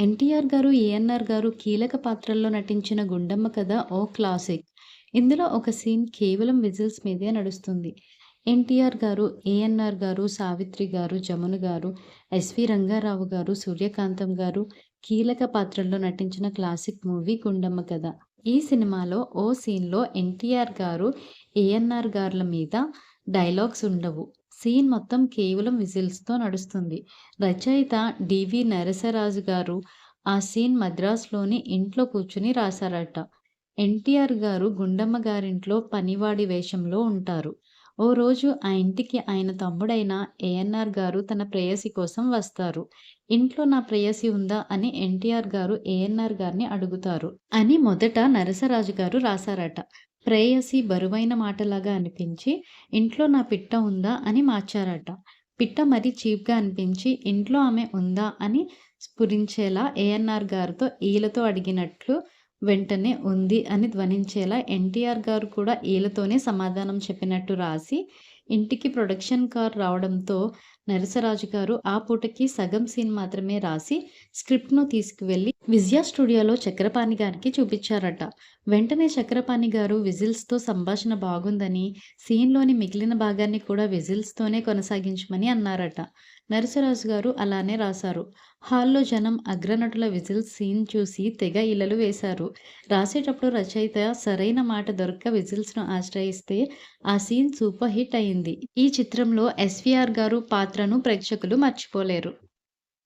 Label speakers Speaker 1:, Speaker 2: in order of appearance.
Speaker 1: ఎన్టీఆర్ గారు, ఏఎన్ఆర్ గారు కీలక పాత్రల్లో నటించిన 'గుండమ్మ కథ' ఓ క్లాసిక్. ఇందులో ఒక సీన్ కేవలం విజిల్స్ మీదే నడుస్తుంది. ఎన్టీఆర్ గారు, ఏఎన్ఆర్ గారు, సావిత్రి గారు, జమున గారు, ఎస్వి రంగారావు గారు, సూర్యకాంతం గారు కీలక పాత్రల్లో నటించిన క్లాసిక్ మూవీ 'గుండమ్మ కథ'. ఈ సినిమాలో ఓ సీన్‌లో ఎన్టీఆర్ గారు, ఏఎన్ఆర్ గార్ల మీద డైలాగ్స్ ఉండవు. సీన్ మొత్తం కేవలం విజిల్స్‌తో నడుస్తుంది. రచయిత డివి నరసరాజు గారు ఆ సీన్ మద్రాసులోని ఇంట్లో కూర్చుని రాశారట. ఎన్టీఆర్ గారు గుండమ్మ గారింట్లో పనివాడి వేషంలో ఉంటారు. ఓ రోజు ఆ ఇంటికి ఆయన తమ్ముడైన ఏఎన్ఆర్ గారు తన ప్రేయసి కోసం వస్తారు. ఇంట్లో నా ప్రేయసి ఉందా అని ఎన్టీఆర్ గారు ఏఎన్ఆర్ గారిని అడుగుతారు. అని మొదట నరసరాజు గారు రాశారట. ప్రేయసి బరువైన మాటలాగా అనిపించి ఇంట్లో నా పిట్ట ఉందా అని మార్చారట. పిట్ట మరీ చీప్‌గా అనిపించి ఇంట్లో ఆమె ఉందా అని స్ఫురించేలా ఏఎన్ఆర్ గారితో ఈలతో అడిగినట్లు వెంటనే ఉంది అని ధ్వనించేలా ఎన్టీఆర్ గారు కూడా ఈలతోనే సమాధానం చెప్పినట్టు రాసి ఇంటికి ప్రొడక్షన్ కార్ రావడంతో నరసరాజు గారు ఆ పూటకి సగం సీన్ మాత్రమే రాసి స్క్రిప్ట్‌ను తీసుకువెళ్ళి విజయ స్టూడియోలో చక్రపాణి గారికి చూపించారట. వెంటనే చక్రపాణి గారు విజిల్స్‌తో సంభాషణ బాగుందని సీన్‌లోని మిగిలిన భాగాన్ని కూడా విజిల్స్‌తోనే కొనసాగించమని అన్నారట. నరసరాజు గారు అలానే రాశారు. హాల్‌లో జనం అగ్రనటుల విజిల్స్ సీన్ చూసి తెగ ఇలలు వేశారు. రాసేటప్పుడు రచయిత సరైన మాట దొరక్క విజిల్స్‌ను ఆశ్రయిస్తే ఆ సీన్ సూపర్ హిట్ అయింది. ఈ చిత్రంలో ఎస్వీఆర్ గారు పాత్రను ప్రేక్షకులు మర్చిపోలేరు.